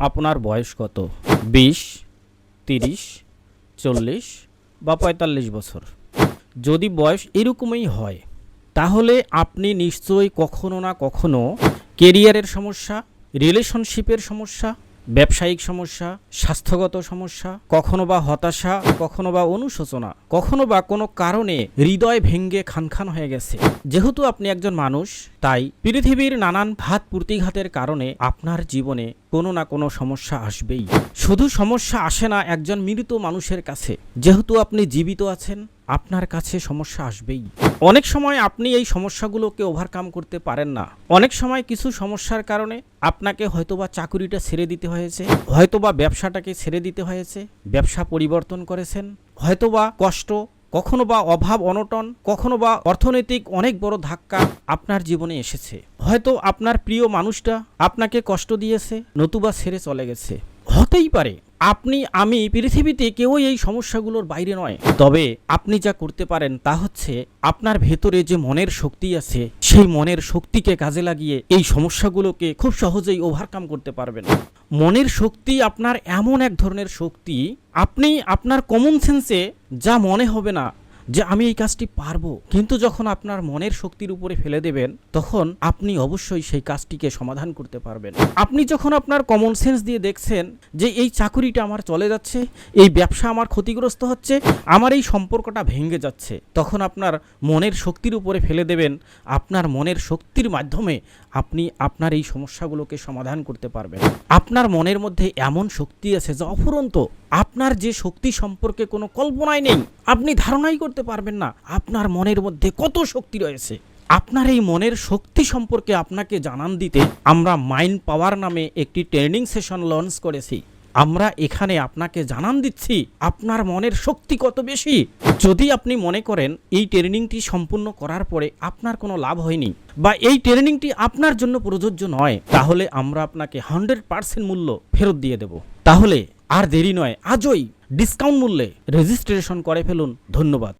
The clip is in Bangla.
আপনার বয়স কত? বিশ, তিরিশ, চল্লিশ বা পঁয়তাল্লিশ বছর। যদি বয়স এরকমই হয়, তাহলে আপনি নিশ্চয়ই কখনো না কখনো কেরিয়ারের সমস্যা রিলেশনশিপের সমস্যা ব্যবসায়িক সমস্যা, স্বাস্থ্যগত সমস্যা, কখনো বা হতাশা, কখনো বা অনুশোচনা, কখনো বা কোনো কারণে হৃদয় ভেঙ্গে খানখান হয়ে গেছে। যেহেতু আপনি একজন মানুষ, তাই পৃথিবীর নানান ভাত প্রতিঘাতের কারণে আপনার জীবনে কোনো না কোনো সমস্যা আসবেই। শুধু সমস্যা আসে না একজন মৃত মানুষের কাছে। যেহেতু আপনি জীবিত আছেন, আপনার কাছে সমস্যা আসবেই। অনেক সময় আপনি এই সমস্যাগুলোকে ওভারকাম করতে পারেন না। অনেক সময় কিছু সমস্যার কারণে আপনাকে হয়তোবা চাকুরিটা ছেড়ে দিতে হয়েছে, হয়তোবা ব্যবসাটাকে ছেড়ে দিতে হয়েছে, ব্যবসা পরিবর্তন করেছেন, হয়তোবা কষ্ট, কখনো বা অভাব, অনটন, কখনো বা অর্থনৈতিক অনেক বড় ধাক্কা আপনার জীবনে এসেছে। হয়তো আপনার প্রিয় মানুষটা আপনাকে কষ্ট দিয়েছে, নতুবা ছেড়ে চলে গেছে। হতেই পারে আপনি, আমি পৃথিবীতে কেউই এই সমস্যাগুলোর বাইরে নয়। তবে আপনি যা করতে পারেন তা হচ্ছে আপনার ভেতরে যে মনের শক্তি আছে, সেই মনের শক্তিকে কাজে লাগিয়ে এই সমস্যাগুলোকে খুব সহজেই ওভারকাম করতে পারবেন। মনের শক্তি আপনার এমন এক ধরনের শক্তি, আপনি আপনার কমন সেন্সে যা মনে হবে না যে আমি এই কাজটি পারব। কিন্তু যখন আপনার মনের শক্তির উপরে ফেলে দেবেন, তখন আপনি অবশ্যই সেই কাজটিকে সমাধান করতে পারবেন। আপনি যখন আপনার কমন সেন্স দিয়ে দেখছেন যে এই চাকুরিটা আমার চলে যাচ্ছে, এই ব্যবসা আমার ক্ষতিগ্রস্ত হচ্ছে, আমার এই সম্পর্কটা ভেঙে যাচ্ছে, তখন আপনার মনের শক্তির উপরে ফেলে দেবেন, আপনার মনের শক্তির মাধ্যমে আপনি আপনার এই সমস্যাগুলোকে সমাধান করতে পারবেন। আপনার মনের মধ্যে এমন শক্তি আছে যা অফুরন্ত, আপনার যে শক্তি সম্পর্কে কোনো কল্পনাই নেই আপনি ধারণাই করতে পারবেন না, আপনার মনের মধ্যে কত শক্তি রয়েছে। আপনার এই মনের শক্তি সম্পর্কে আপনাকে জানান দিতে আমরা মাইন্ড পাওয়ার নামে একটি ট্রেনিং সেশন লঞ্চ করেছি। আমরা এখানে আপনাকে জানান দিচ্ছি, আপনার মনের শক্তি কত বেশি? যদি আপনি মনে করেন এই ট্রেনিংটি সম্পূর্ণ করার পরে আপনার কোনো লাভ হয়নি বা এই ট্রেনিংটি আপনার জন্য প্রযোজ্য নয়, তাহলে আমরা আপনাকে হান্ড্রেড পার্সেন্ট মূল্য ফেরত দিয়ে দেব। তাহলে আর দেরি নয়, আজই ডিসকাউন্ট মূল্যে রেজিস্ট্রেশন করে ফেলুন। ধন্যবাদ।